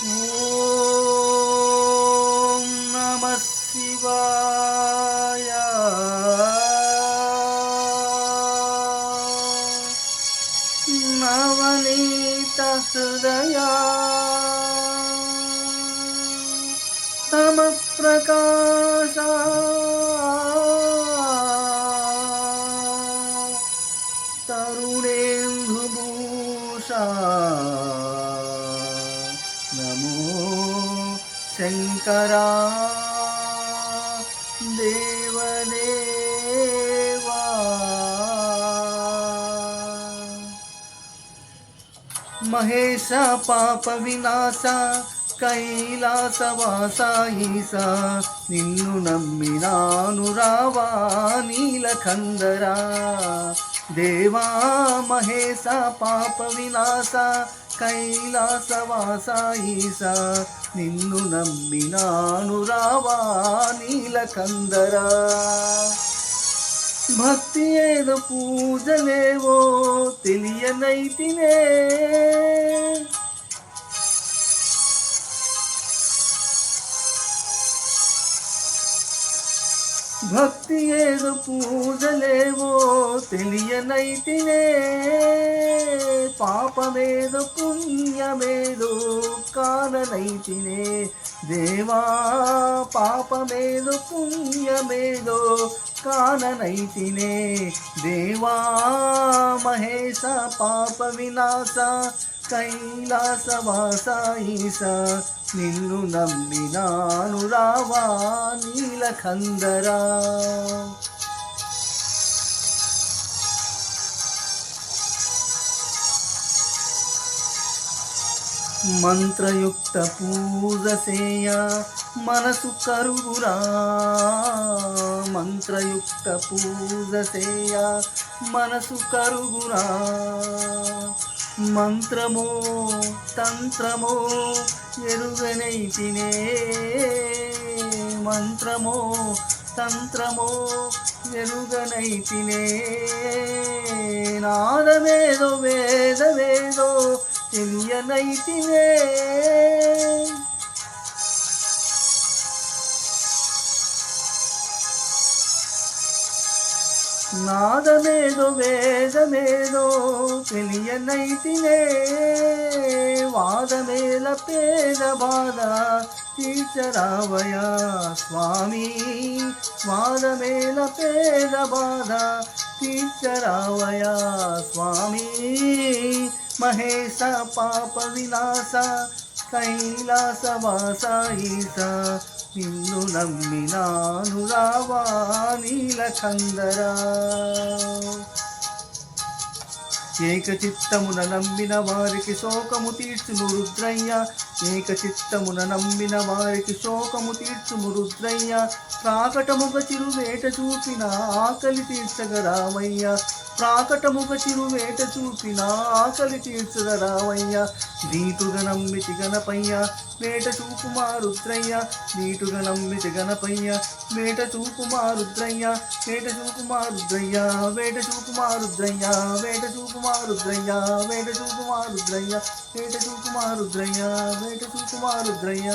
ओ नमशिवाय नवनीतसृदया तमप्रकाश तरुणेन्दुभोष శంకరా దేవదేవా మహేశ పాప వినాశ కైలాసవాస ఈస నిన్ను నమ్మినాను రావా నీలకందరా దేవా కైలాసవాసాయిస నిన్ను నమ్మినాను రావా నీలకందరా. భక్తి ఏదో పూజలేవో తెలియనైతినే. భక్తి ఏదో పూజలేవో తెలియనైతినే. పాపమేదో పుణ్యమేదో కాననైతినే. దేవా పాపమేదో పుణ్యమేదో కాననైతినే. దేవా మహేశ పాప వినాశ కైలాసవాస ఈశ నిన్ను నమ్మినాను రావా నీలకందరా. మంత్రయుక్త పూజ సేయ మనసు కరుగురా మంత్రయుక్త పూజ సేయ మనసు కరుగురా మంత్రమో తంత్రమో ఎరుగనైతినే మంత్రమో తంత్రమో ఎరుగనైతినే నాదమేదో వేదమేదో తెలియనైతినే నాదమేదో వేదమేదో తెలియనైతినే వాదమేల పేద బాధ తీర్చరావయ స్వామి. వాదమేల పేద బాధ తీర్చరావయ స్వామి. మహేశ పాప వినాశ కైలాసవాస ఈస నిన్ను నమ్మినాను రావా నీలకందరా ఏకచిత్తమున నమ్మిన వారికి శోకము తీర్చును రుద్రయ్య. ఏకచిత్తమున నమ్మిన వారికి శోకము తీర్చుము రుద్రయ్య. ప్రాకటముగ చిరువేట చూపిన ఆకలి తీర్చగ రామయ్య. ప్రాకటముగ చిరువేట చూపిన ఆకలి తీర్చగ రామయ్య నీటుగా నమ్మితి గణపయ్య వేట చూపుమా రుద్రయ్య నీటుగా నమ్మితి గణపయ్య వేట చూపుమా రుద్రయ్య వేట చూపుమా రుద్రయ్య వేట చూపుమా రుద్రయ్య వేట చూపుమా రుద్రయ్య వేట చూపుమా రుద్రయ్య వేట చూపుమా రుద్రయ్య వేట చూపుమా రుద్రయ్య